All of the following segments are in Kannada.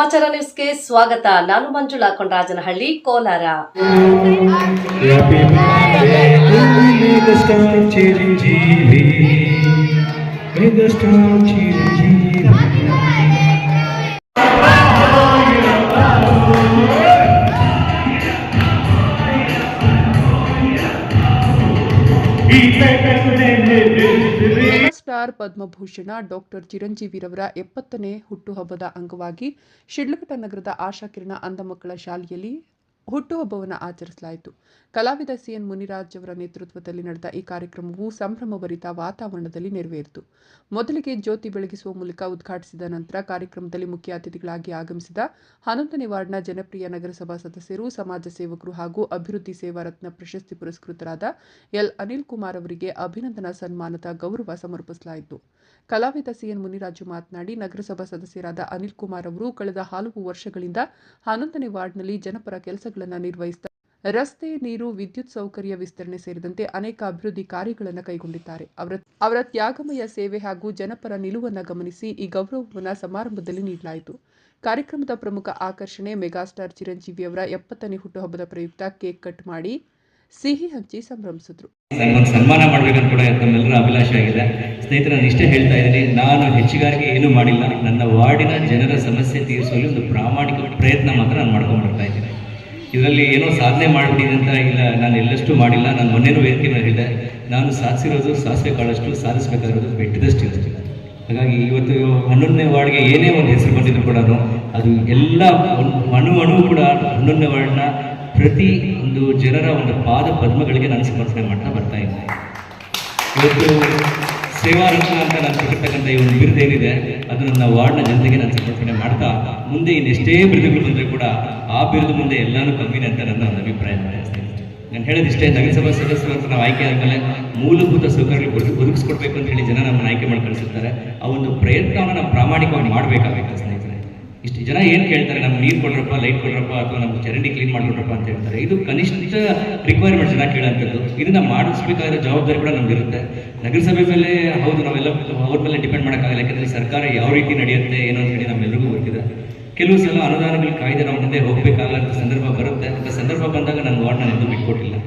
ಸಮಾಚಾರ ನ್ಯೂಸ್ಗೆ ಸ್ವಾಗತ ನಾನು Manjula Kondarajanahalli Kolar Happy star Padma Bhushan doctor ಚಿರಂಜೀವಿರವರ ಎಪ್ಪತ್ತನೇ ಹುಟ್ಟುಹಬ್ಬದ ಅಂಗವಾಗಿ ಶಿಡ್ಲಘಟ್ಟ ನಗರದ ಆಶಾಕಿರಣ ಅಂಧ ಮಕ್ಕಳ ಶಾಲೆಯಲ್ಲಿ ಹುಟ್ಟುಹಬ್ಬವನ್ನು ಆಚರಿಸಲಾಯಿತು. ಕಲಾವಿದ ಸಿಎನ್ ಮುನಿರಾಜ್ ಅವರ ನೇತೃತ್ವದಲ್ಲಿ ನಡೆದ ಈ ಕಾರ್ಯಕ್ರಮವು ಸಂಭ್ರಮಭರಿತ ವಾತಾವರಣದಲ್ಲಿ ನೆರವೇರಿತು. ಮೊದಲಿಗೆ ಜ್ಯೋತಿ ಬೆಳಗಿಸುವ ಮೂಲಕ ಉದ್ಘಾಟಿಸಿದ ನಂತರ ಕಾರ್ಯಕ್ರಮದಲ್ಲಿ ಮುಖ್ಯ ಅತಿಥಿಗಳಾಗಿ ಆಗಮಿಸಿದ ಹನ್ನೊಂದನೇ ವಾರ್ಡ್ನ ಜನಪ್ರಿಯ ನಗರಸಭಾ ಸದಸ್ಯರು, ಸಮಾಜ ಸೇವಕರು ಹಾಗೂ ಅಭಿವೃದ್ಧಿ ಸೇವಾ ರತ್ನ ಪ್ರಶಸ್ತಿ ಪುರಸ್ಕೃತರಾದ ಎಲ್. ಅನಿಲ್ ಕುಮಾರ್ ಅವರಿಗೆ ಅಭಿನಂದನಾ ಸನ್ಮಾನದ ಗೌರವ ಸಮರ್ಪಿಸಲಾಯಿತು. ಕಲಾವಿದ ಸಿಎನ್ ಮುನಿರಾಜು ಮಾತನಾಡಿ, ನಗರಸಭಾ ಸದಸ್ಯರಾದ ಅನಿಲ್ ಕುಮಾರ್ ಅವರು ಕಳೆದ ಹಲವು ವರ್ಷಗಳಿಂದ ಹನ್ನೊಂದನೇ ವಾರ್ಡ್ನಲ್ಲಿ ಜನಪರ ಕೆಲಸಗಳನ್ನು ನಿರ್ವಹಿಸುತ್ತಾ ರಸ್ತೆ, ನೀರು, ವಿದ್ಯುತ್ ಸೌಕರ್ಯ ವಿಸ್ತರಣೆ ಸೇರಿದಂತೆ ಅನೇಕ ಅಭಿವೃದ್ಧಿ ಕಾರ್ಯಗಳನ್ನು ಕೈಗೊಂಡಿದ್ದಾರೆ. ಅವರ ಅವರ ತ್ಯಾಗಮಯ ಸೇವೆ ಹಾಗೂ ಜನಪರ ನಿಲುವನ್ನು ಗಮನಿಸಿ ಈ ಗೌರವವನ್ನು ಸಮಾರಂಭದಲ್ಲಿ ನೀಡಲಾಯಿತು. ಕಾರ್ಯಕ್ರಮದ ಪ್ರಮುಖ ಆಕರ್ಷಣೆ ಮೆಗಾಸ್ಟಾರ್ ಚಿರಂಜೀವಿ ಅವರ ಎಪ್ಪತ್ತನೇ ಹುಟ್ಟುಹಬ್ಬದ ಪ್ರಯುಕ್ತ ಕೇಕ್ ಕಟ್ ಮಾಡಿ ಸಿಹಿ ಹಂಚಿ ಸಂಭ್ರಮಿಸಿದ್ರು. ಸನ್ಮಾನ ಮಾಡಬೇಕಂತ ಕೂಡ ನಮ್ಮೆಲ್ಲರ ಅಭಿಲಾಷೆ ಆಗಿದೆ. ಸ್ನೇಹಿತರೆ, ನಾನು ಇಷ್ಟೇ ಹೇಳ್ತಾ ಇದ್ದೀನಿ, ನಾನು ಹೆಚ್ಚಿಗಾಗಿ ಏನು ಮಾಡಿಲ್ಲ. ನನ್ನ ವಾರ್ಡಿನ ಜನರ ಸಮಸ್ಯೆ ತೀರಿಸುವಲ್ಲಿ ಒಂದು ಪ್ರಾಮಾಣಿಕ ಪ್ರಯತ್ನ ಮಾತ್ರ ನಾನು ಮಾಡ್ಕೊಂಡು ಇದರಲ್ಲಿ ಏನೋ ಸಾಧನೆ ಮಾಡಿಬಿಟ್ಟಿದೆ ಅಂತ ಇಲ್ಲ, ನಾನು ಎಲ್ಲಷ್ಟು ಮಾಡಿಲ್ಲ, ನಾನು ಮೊನ್ನೆನೂ ವೇದಿಕೆ ಮೇಲೆ ಹೇಳಿದೆ, ನಾನು ಸಾಧಿಸಿರೋದು ಸಾಸಿವೆ ಕಾಳಷ್ಟು, ಸಾಧಿಸಬೇಕಾಗಿರೋದು ಬೆಟ್ಟದಷ್ಟು ಇರುತ್ತೆ ಹಾಗಾಗಿ ಇವತ್ತು ಹನ್ನೊಂದನೇ ವಾರ್ಡ್ಗೆ ಏನೇ ಒಂದು ಹೆಸರು ಬಂದಿದ್ರು ಕೂಡ ಅದು ಎಲ್ಲ ಅಣು ಅಣು ಕೂಡ ಹನ್ನೊಂದನೇ ವಾರ್ಡ್ನ ಪ್ರತಿ ಒಂದು ಜನರ ಒಂದು ಪಾದ ಪದ್ಮಗಳಿಗೆ ನಾನು ಸಮರ್ಪಣೆ ಮಾಡ್ತಾ ಬರ್ತಾ ಇದ್ದೆ. ಇವತ್ತು ಸೇವಾ ರತ್ನ ಅಂತ ನಾನು ಕೊಟ್ಟಿರ್ತಕ್ಕಂಥ ಈ ಒಂದು ಬಿರುದು ಏನಿದೆ ಅದು ನನ್ನ ವಾರ್ಡ್ನ ಜನತೆಗೆ ನಾನು ಸಮರ್ಪಣೆ ಮಾಡ್ತಾ, ಮುಂದೆ ಇನ್ನೆಷ್ಟೇ ಬಿರುದುಗಳು ಬಂದರೆ ಕೂಡ ಆ ಬಿರುದು ಮುಂದೆ ಎಲ್ಲಾನು ಕಮ್ಮಿನೇ ಅಂತ ನನ್ನ ಒಂದು ಅಭಿಪ್ರಾಯ. ನಾನು ಹೇಳೋದಿಷ್ಟೇ ನಗರಸಭಾ ಸದಸ್ಯರು ಅಂತ ನಾವು ಆಯ್ಕೆ ಆದಮೇಲೆ ಮೂಲಭೂತ ಸೌಕರ್ಯಗಳು ಒದಗಿ- ಒದಗಿಸ್ಕೊಡ್ಬೇಕು ಅಂತ ಹೇಳಿ ಜನ ನಮ್ಮನ್ನು ಆಯ್ಕೆ ಮಾಡಿ ಕಳಿಸುತ್ತಾರೆ ಆ ಒಂದು ಪ್ರಯತ್ನವನ್ನು ನಾವು ಪ್ರಾಮಾಣಿಕವಾಗಿ ಮಾಡಬೇಕಾಗುತ್ತೆ ಇಷ್ಟು ಜನ ಏನು ಕೇಳ್ತಾರೆ? ನಮ್ಗೆ ನೀರು ಕೊಡ್ರಪ್ಪ ಲೈಟ್ ಕೊಡ್ರಪ್ಪ, ಅಥವಾ ನಮ್ಗೆ ಚರಂಡಿ ಕ್ಲೀನ್ ಮಾಡ್ಕೊಡ್ರಪ್ಪ ಅಂತ ಹೇಳ್ತಾರೆ. ಇದು ಕನಿಷ್ಠ ರಿಕ್ವೈರ್ಮೆಂಟ್ಸ್ ಜನ ಕೇಳೋಂಥದ್ದು. ಇದನ್ನ ಮಾಡಿಸ್ಬೇಕಾದ ಜವಾಬ್ದಾರಿ ಕೂಡ ನಮಗಿರುತ್ತೆ ನಗರಸಭೆ ಮೇಲೆ ಹೌದು, ನಾವೆಲ್ಲ ಅವ್ರ ಮೇಲೆ ಡಿಪೆಂಡ್ ಮಾಡೋಕ್ಕಾಗಲ್ಲ. ಯಾಕಂದರೆ ಸರ್ಕಾರ ಯಾವ ರೀತಿ ನಡೆಯುತ್ತೆ, ಏನೋ ಅಂತ ಹೇಳಿ ನಮ್ಮೆಲ್ಲರಿಗೂ ಗೊತ್ತಿದೆ. ಕೆಲವು ಸಲ ಅನುದಾನಗಳು ಕಾಯ್ದೆ ನಾವು ಮುಂದೆ ಅಂತ ಸಂದರ್ಭ ಬರುತ್ತೆ. ಅಂತ ಸಂದರ್ಭ ಬಂದಾಗ ನನ್ನ ವಾರ್ಡ್ನ ಎಂದೂ ಬಿಟ್ಕೊಟ್ಟಿಲ್ಲ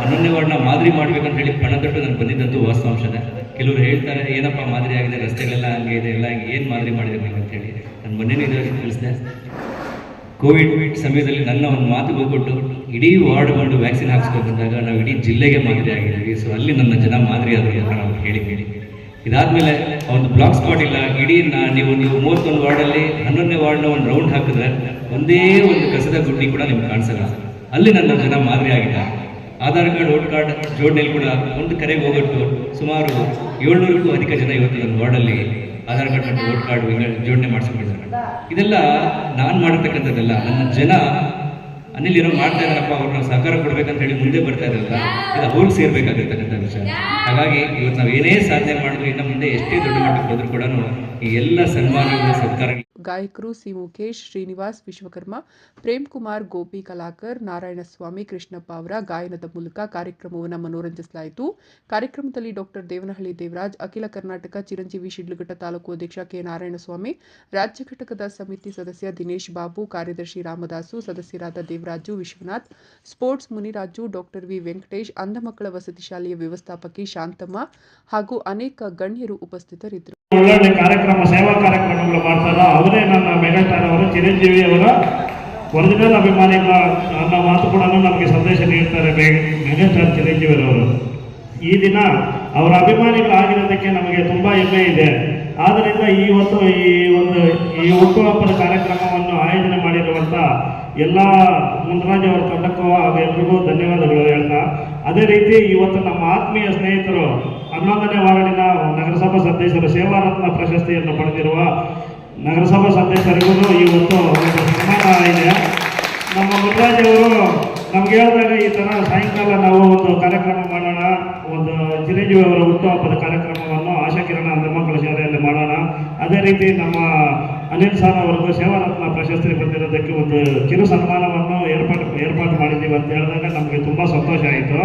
ಹನ್ನೊಂದನೇ ವಾರ್ಡ್ನ ಮಾದರಿ ಮಾಡ್ಬೇಕಂತ ಹೇಳಿ ಪಣದೊಟ್ಟು ನಾನು ಬಂದಿದ್ದಂತೂ ವಾಸ್ತವಾಂಶನೇ. ಕೆಲವರು ಹೇಳ್ತಾರೆ, ಏನಪ್ಪ ಮಾದರಿ ಆಗಿದೆ, ರಸ್ತೆಗಳೆಲ್ಲ ಹಂಗೆ ಇದೆ, ಎಲ್ಲ ಏನು ಮಾದರಿ ಮಾಡಿದೆ ಅಂತ ಹೇಳಿ. ನಾನು ಮೊನ್ನೆನೇ ತಿಳಿಸಿದೆ ಕೋವಿಡ್ ಸಮಯದಲ್ಲಿ ನನ್ನ ಒಂದು ಮಾತು ಹೋಗ್ಬಿಟ್ಟು ಇಡೀ ವಾರ್ಡ್ ಬಂದು ವ್ಯಾಕ್ಸಿನ್ ಹಾಕ್ಸ್ಕೊಂಡಾಗ ನಾವು ಇಡೀ ಜಿಲ್ಲೆಗೆ ಮಾದರಿ ಆಗಿದ್ದೀವಿ. ಸೊ ಅಲ್ಲಿ ನನ್ನ ಜನ ಮಾದರಿ ಆದರು ಅಂತ ನಾವು ಹೇಳಿ ಹೇಳಿ. ಇದಾದಮೇಲೆ ಒಂದು ಬ್ಲಾಕ್ ಸ್ಪಾಟ್ ಇಲ್ಲ. ಇಡೀ ನಾ ನೀವು ನೀವು ಮೂವತ್ತೊಂದು ವಾರ್ಡಲ್ಲಿ ಹನ್ನೊಂದನೇ ವಾರ್ಡ್ನ ಒಂದು ರೌಂಡ್ ಹಾಕಿದ್ರೆ ಒಂದೇ ಒಂದು ಕಸದ ಗುಡ್ಡಿ ಕೂಡ ನಿಮ್ಗೆ ಕಾಣಿಸಲ್ಲ. ಅಲ್ಲಿ ನನ್ನ ಜನ ಮಾದರಿ ಆಗಿದ್ದಾರೆ. ಆಧಾರ್ ಕಾರ್ಡ್, ವೋಟ್ ಕಾರ್ಡ್ ಜೋಡಣೆಯಲ್ಲಿ ಕೂಡ ಒಂದು ಕರೆಗೆ ಹೋಗಟ್ಟು ಸುಮಾರು ಏಳ್ನೂರಕ್ಕೂ ಅಧಿಕ ಜನ ಇವತ್ತು ನನ್ನ ವಾರ್ಡಲ್ಲಿ ಆಧಾರ್ ಕಾರ್ಡ್ ಮತ್ತು ವೋಟ್ ಕಾರ್ಡ್ ಜೋಡಣೆ ಮಾಡಿಸ್ಕೊಂಡಿದ್ದಾರೆ. ಇದೆಲ್ಲ ನಾನು ಮಾಡತಕ್ಕಂಥದ್ದೆಲ್ಲ ನನ್ನ ಜನ ಅನಿಲ್ ಏನೋ ಮಾಡ್ತಾ ಇದ್ದಾರಪ್ಪ, ಅವ್ರನ್ನ ಸಹಕಾರ ಕೊಡ್ಬೇಕಂತ ಹೇಳಿ ಮುಂದೆ ಬರ್ತಾ ಇದ್ದಾರಲ್ಲ ಇದು ಅವ್ರಿಗೆ ಸೇರ್ಬೇಕಾಗಿರ್ತಕ್ಕಂಥ ವಿಷಯ ಹಾಗಾಗಿ ಇವತ್ತು ನಾವು ಏನೇ ಸಾಧನೆ ಮಾಡಿದ್ರು ಇನ್ನು ಮುಂದೆ ಎಷ್ಟೇ ದೊಡ್ಡ ಮಟ್ಟಕ್ಕೆ ಹೋದ್ರು ಕೂಡ ಈ ಎಲ್ಲ ಸನ್ಮಾನಗಳು ಸತ್ಕಾರ ಗಾಯಕರು ಸಿ ಮುಖೇಶ್, ಶ್ರೀನಿವಾಸ್, ವಿಶ್ವಕರ್ಮ, ಪ್ರೇಮ್ ಕುಮಾರ್, ಗೋಪಿ ಕಲಾಕರ್, ನಾರಾಯಣಸ್ವಾಮಿ, ಕೃಷ್ಣಪ್ಪ ಅವರ ಗಾಯನದ ಮೂಲಕ ಕಾರ್ಯಕ್ರಮವನ್ನು ಮನೋರಂಜಿಸಲಾಯಿತು. ಕಾರ್ಯಕ್ರಮದಲ್ಲಿ ಡಾಕ್ಟರ್ ದೇವನಹಳ್ಳಿ ದೇವರಾಜ್, ಅಖಿಲ ಕರ್ನಾಟಕ ಚಿರಂಜೀವಿ ಶಿಡ್ಲಘಟ್ಟ ತಾಲೂಕು ಅಧ್ಯಕ್ಷ ಕೆ. ನಾರಾಯಣಸ್ವಾಮಿ, ರಾಜ್ಯ ಘಟಕದ ಸಮಿತಿ ಸದಸ್ಯ ದಿನೇಶ್ ಬಾಬು, ಕಾರ್ಯದರ್ಶಿ ರಾಮದಾಸು, ಸದಸ್ಯರಾದ Devaraju Vishwanath, sports Muniraju doctor V. Venkatesh, ಅಂಧ ಮಕ್ಕಳ ವಸತಿ ಶಾಲೆಯ ವ್ಯವಸ್ಥಾಪಕಿ ಶಾಂತಮ್ಮ ಹಾಗೂ ಅನೇಕ ಗಣ್ಯರು ಉಪಸ್ಥಿತರಿದ್ದರು. ಕಾರ್ಯಕ್ರಮ ಸೇವಾ ಕಾರ್ಯಕ್ರಮಗಳು ಮಾಡ್ತಾರ ಅವರೇ ನನ್ನ ಮೆಗಾಸ್ಟಾರ್ ಅವರು, ಚಿರಂಜೀವಿ ಅವರ ಒರಿಜಿನಲ್ ಅಭಿಮಾನಿಗಳ ಅನ್ನೋ ಮಾತು ಕೂಡ ನಮಗೆ ಸಂದೇಶ ನೀಡ್ತಾರೆ ಮೆಗಾಸ್ಟಾರ್ ಚಿರಂಜೀವಿ ಅವರು. ಈ ದಿನ ಅವರ ಅಭಿಮಾನಿಗಳಾಗಿರೋದಕ್ಕೆ ನಮಗೆ ತುಂಬಾ ಹೆಮ್ಮೆ ಇದೆ. ಆದ್ದರಿಂದ ಈ ಹೊತ್ತು ಈ ಒಂದು, ಈ ಹುಟ್ಟುಹಬ್ಬದ ಕಾರ್ಯಕ್ರಮವನ್ನು ಆಯೋಜನೆ ಮಾಡಿರುವಂತ ಎಲ್ಲ ಮುನ್ರಾಜ್ ಅವರ ತಂಡಕ್ಕೂ ಹಾಗೂ ಎಲ್ರಿಗೂ ಧನ್ಯವಾದಗಳು ಹೇಳ್ತಾ. ಅದೇ ರೀತಿ ಇವತ್ತು ನಮ್ಮ ಆತ್ಮೀಯ ಸ್ನೇಹಿತರು ಹನ್ನೊಂದನೇ ವಾರ್ಡಿನ ನಗರಸಭಾ ಸದಸ್ಯರು ಸೇವಾರತ್ನ ಪ್ರಶಸ್ತಿಯನ್ನು ಪಡೆದಿರುವ ನಗರಸಭಾ ಸದಸ್ಯರಿಗೂ ಒಂದು ಸನ್ಮಾನ ಇದೆ. ನಮ್ಮ ಮುನ್ರಾಜ್ ಅವರು ನಮ್ಗೆ ಹೇಳಿದಾಗ ಈ ತರ ಸಾಯಂಕಾಲ ನಾವು ಒಂದು ಕಾರ್ಯಕ್ರಮ ಮಾಡೋಣ, ಒಂದು ಚಿರಂಜೀವಿ ಅವರ ಹುಟ್ಟುಹಬ್ಬದ ಕಾರ್ಯಕ್ರಮವನ್ನು ಆಶಾಕಿರಣ ಶಾಲೆಯಲ್ಲಿ ಮಾಡೋಣ. ಅದೇ ರೀತಿ ನಮ್ಮ ಅನಿಲ್ ಸಾರ್ ಅವರಿಗೂ ಸೇವಾರತ್ನ ಪ್ರಶಸ್ತಿ ಬಂದಿರೋದಕ್ಕೆ ಒಂದು ಕಿರು ಸನ್ಮಾನವನ್ನು ಏರ್ಪಾಡು ಏರ್ಪಾಡು ಮಾಡಿದ್ದೀವಿ ಅಂತ ಹೇಳಿದಾಗ ನಮಗೆ ತುಂಬಾ ಸಂತೋಷ ಆಯಿತು.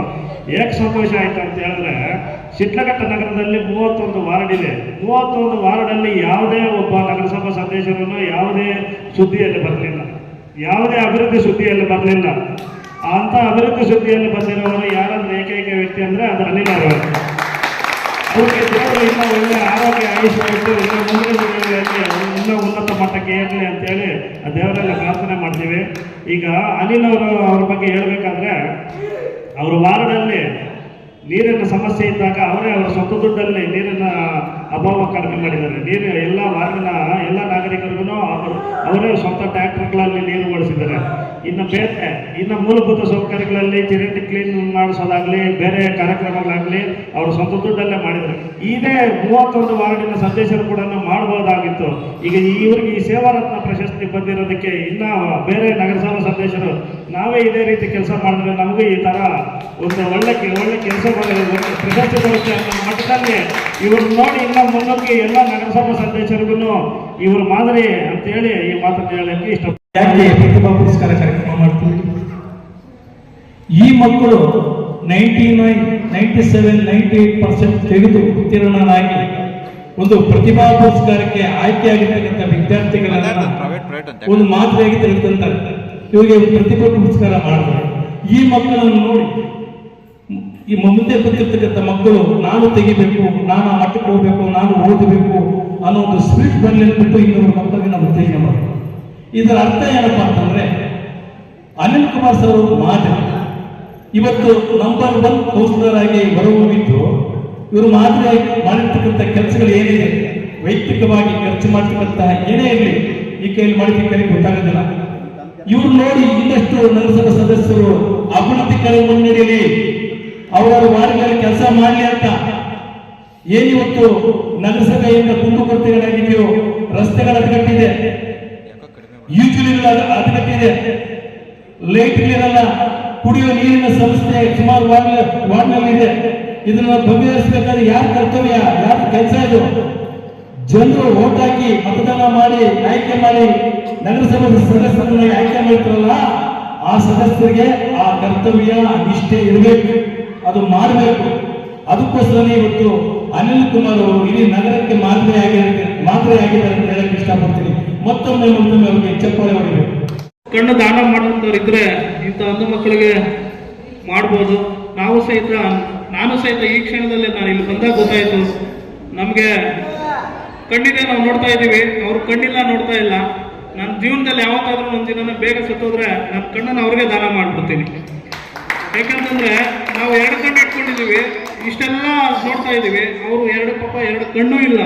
ಏಕೆ ಸಂತೋಷ ಆಯಿತು ಅಂತ ಹೇಳಿದ್ರೆ ಶಿಡ್ಲಘಟ್ಟ ನಗರದಲ್ಲಿ ಮೂವತ್ತೊಂದು ವಾರ್ಡ್ ಇದೆ. ಮೂವತ್ತೊಂದು ವಾರ್ಡಲ್ಲಿ ಯಾವುದೇ ಒಬ್ಬ ನಗರಸಭಾ ಸದಸ್ಯರನ್ನು ಯಾವುದೇ ಸುದ್ದಿಯಲ್ಲಿ ಬರಲಿಲ್ಲ. ಯಾವುದೇ ಅಭಿವೃದ್ಧಿ ಸುದ್ದಿಯಲ್ಲಿ ಬರಲಿಲ್ಲ. ಅಂಥ ಅಭಿವೃದ್ಧಿ ಸುದ್ದಿಯಲ್ಲಿ ಬಂದಿರೋರು ಯಾರಂದ್ರೆ ಏಕೈಕ ವ್ಯಕ್ತಿ ಅಂದ್ರೆ ಅದು ಅನಿಲ್ ಅವರು ಅವ್ರಿಗೆ ದೇವರು ಆರೋಗ್ಯ ಆಯುಷ್ ಕೊಟ್ಟು ಇನ್ನೂ ಮುಂದಿನ ದಿನಗಳಲ್ಲಿ ಇನ್ನೂ ಉನ್ನತ ಮಟ್ಟಕ್ಕೆ ಏರಲಿ ಅಂತೇಳಿ ಆ ದೇವರಲ್ಲಿ ಪ್ರಾರ್ಥನೆ ಮಾಡ್ತೀವಿ. ಈಗ ಅನಿಲ್ ಅವರು ಅವ್ರ ಬಗ್ಗೆ ಹೇಳಬೇಕಾದ್ರೆ, ಅವರು ವಾರ್ಡಲ್ಲಿ ನೀರಿನ ಸಮಸ್ಯೆ ಇದ್ದಾಗ ಅವರೇ ಅವರ ಸ್ವಂತ ದುಡ್ಡಲ್ಲಿ ನೀರಿನ ಅಭಾವ ಕಡಿಮೆ ಮಾಡಿದ್ದಾರೆ. ನೀರಿನ ಎಲ್ಲ ವಾರ್ಡಿನ ಎಲ್ಲ ನಾಗರಿಕರಿಗೂ ಅವರು ಅವರೇ ಸ್ವಂತ ಟ್ಯಾಕ್ಟರ್ಗಳಲ್ಲಿ ಇನ್ನು ಬೇರೆ, ಇನ್ನು ಮೂಲಭೂತ ಸೌಕರ್ಯಗಳಲ್ಲಿ ಚರಂಡಿ ಕ್ಲೀನ್ ಮಾಡಿಸೋದಾಗಲಿ, ಬೇರೆ ಕಾರ್ಯಕ್ರಮಗಳಾಗಲಿ ಅವರು ಸ್ವಂತ ದುಡ್ಡಲ್ಲೇ ಮಾಡಿದರು. ಇದೇ ಮೂವತ್ತೊಂದು ವಾರ್ಡಿನ ಸದಸ್ಯರು ಕೂಡ ಮಾಡ್ಬೋದಾಗಿತ್ತು. ಈಗ ಇವ್ರಿಗೆ ಈ ಸೇವಾರತ್ನ ಪ್ರಶಸ್ತಿ ಬಂದಿರೋದಕ್ಕೆ ಇನ್ನ ಬೇರೆ ನಗರಸಭಾ ಸದಸ್ಯರು ನಾವೇ ಇದೇ ರೀತಿ ಕೆಲಸ ಮಾಡಿದ್ರೆ ನಮಗೂ ಈ ತರ ಒಂದು ಒಳ್ಳೆ ಒಳ್ಳೆ ಕೆಲಸ ಪ್ರಶಸ್ತಿ ಬರುತ್ತೆ ಅನ್ನೋ ಮಟ್ಟದಲ್ಲಿ ಇವರು ನೋಡಿ ಇನ್ನ ಮುನ್ನೋಗಿ ಎಲ್ಲ ನಗರಸಭಾ ಸದಸ್ಯರಿಗೂ ಇವರು ಮಾದರಿ ಅಂತೇಳಿ ಈ ಮಾತನ್ನು ಹೇಳಕ್ಕೆ ಇಷ್ಟ ಯಾಕೆ ಪ್ರತಿಭಾ ಪುರಸ್ಕಾರ ಕಾರ್ಯಕ್ರಮ ಮಾಡ್ತೀವಿ ಈ ಮಕ್ಕಳು ninety nine ninety seven ninety eight percent ತೆಗೆದು ಉತ್ತೀರ್ಣರಾಗಿ ಒಂದು ಪ್ರತಿಭಾ ಪುರಸ್ಕಾರಕ್ಕೆ ಆಯ್ಕೆಯಾಗಿರ್ತಕ್ಕಂಥ ವಿದ್ಯಾರ್ಥಿಗಳನ್ನ ಒಂದು ಮಾದರಿಯಾಗಿ ತೆಗೆದುಕೊಂತಾರೆ. ಇವರಿಗೆ ಒಂದು ಪ್ರತಿಭಾ ಪುರಸ್ಕಾರ ಮಾಡ್ತಾರೆ. ಈ ಮಕ್ಕಳನ್ನು ನೋಡಿ ಈ ಮುಂದೆ ಬರ್ತಿರ್ತಕ್ಕಂಥ ಮಕ್ಕಳು ನಾನು ತೆಗಿಬೇಕು ನಾನು ಆ ಮಟ್ಟಕ್ಕೆ ಹೋಗ್ಬೇಕು ನಾನು ಓದಬೇಕು ಅನ್ನೋ ಒಂದು ಸ್ಪಿರಿಟ್ ಬರಲಿ ಬಿಟ್ಟು ಇನ್ನೊಬ್ಬರ ಮಕ್ಕಳಿಗೆ ನಾವು ಉತ್ತೇಜನ ಮಾಡ್ತೀವಿ. ಇದರ ಅರ್ಥ ಏನಪ್ಪಾ ಅಂತಂದ್ರೆ ಅನಿಲ್ ಕುಮಾರ್ ಸರ್ ಅವರು ಮಾದರಿ ಇವತ್ತು ನಂಬರ್ ಒನ್ ಕೌನ್ಸಿಲರ್ ಆಗಿ ಹೊರಹೋಗಿದ್ದು ಇವರು ಮಾತ್ರ ಮಾಡಿರ್ತಕ್ಕಂಥ ಕೆಲಸಗಳು ಏನಿದೆ? ವೈಯಕ್ತಿಕವಾಗಿ ಖರ್ಚು ಮಾಡ್ತಕ್ಕಂತಹ ಏನೇ ಇರಲಿ ಈ ಕೈಯಲ್ಲಿ ಮಾಡಿದ್ದಕ್ಕೆ ಗೊತ್ತಾಗೋದಿಲ್ಲ. ಇವ್ರು ನೋಡಿ ಇನ್ನಷ್ಟು ನಗರಸಭಾ ಸದಸ್ಯರು ಅಭಿವೃದ್ಧಿ ಕಡೆ ಮುನ್ನಡೆಯಲಿ ಅವರವರ ವಾರ್ಡ್ಗಳಲ್ಲಿ ಕೆಲಸ ಮಾಡಲಿ ಅಂತ. ಏನಿವತ್ತು ನಗರಸಭೆಯಿಂದ ಕುಂದುಕೊರತೆಗಳಾಗಿದೆಯೋ ರಸ್ತೆಗಳ ಅಡ್ಗಟ್ಟಿದೆ ಯೂಜುವಲಿಗಳ ಅಡ್ಗಟ್ಟಿದೆ ಲೈಟ್ಗಳಿರಲ್ಲ ಕುಡಿಯುವ ನೀರಿನ ಸಂಸ್ಥೆ ಸುಮಾರು ಇದೆ ಇದನ್ನ ಬಗೆಹರಿಸಬೇಕಾದ್ರೆ ಯಾರು ಕರ್ತವ್ಯ, ಯಾರ ಕೆಲಸ ಇದು? ಜನರು ಓಟ್ ಹಾಕಿ ಮತದಾನ ಮಾಡಿ, ಆಯ್ಕೆ ಮಾಡಿ ನಗರಸಭೆ ಸದಸ್ಯರನ್ನ ಆಯ್ಕೆ ಮಾಡ್ತಾರಲ್ಲ, ಆ ಸದಸ್ಯರಿಗೆ ಆ ಕರ್ತವ್ಯ ನಿಷ್ಠೆ ಇರಬೇಕು. ಅದು ಮಾಡಬೇಕು. ಅದಕ್ಕೋಸ್ಕರನೇ ಇವತ್ತು ಅನಿಲ್ ಕುಮಾರ್ ಅವರು ಇಡೀ ನಗರಕ್ಕೆ ಮಾದರಿ ಆಗಿದ್ದಾರೆ ಮಾದರಿ ಆಗಿದ್ದಾರೆ ಅಂತ ಹೇಳಕ್ ಇಷ್ಟಪಡ್ತೀನಿ. ಮತ್ತೊಮ್ಮೆ ಮತ್ತೊಮ್ಮೆ ಅವರಿಗೆ ಚಪ್ಪಾಳೆ ಹೊಡಿಬೇಕು. ಕಣ್ಣು ದಾನ ಮಾಡುವಂಥವ್ರು ಇದ್ರೆ ಇಂಥ ಒಂದು ಮಕ್ಕಳಿಗೆ ಮಾಡ್ಬೋದು. ನಾವು ಸಹಿತ, ನಾನು ಸಹಿತ ಈ ಕ್ಷಣದಲ್ಲಿ ನಾನು ಇಲ್ಲಿ ಬಂದಾಗ ಗೊತ್ತಾಯಿತು. ನಮಗೆ ಕಣ್ಣಿದೆ ನಾವು ನೋಡ್ತಾ ಇದ್ದೀವಿ. ಅವ್ರ ಕಣ್ಣಿಲ್ಲ ನೋಡ್ತಾ ಇಲ್ಲ. ನನ್ನ ಜೀವನದಲ್ಲಿ ಯಾವತ್ತಾದ್ರೂ ಒಂದು ದಿನ ಬೇಗ ಸತ್ತೋದ್ರೆ ನನ್ನ ಕಣ್ಣನ್ನು ಅವ್ರಿಗೆ ದಾನ ಮಾಡಿಬಿಡ್ತೀನಿ. ಯಾಕಂತಂದ್ರೆ ನಾವು ಎರಡು ಕಣ್ಣು ಇಟ್ಕೊಂಡಿದ್ದೀವಿ. ಇಷ್ಟೆಲ್ಲ ನೋಡ್ತಾ ಇದ್ದೀವಿ. ಅವರು ಎರಡು ಪಾಪ, ಎರಡು ಕಣ್ಣು ಇಲ್ಲ.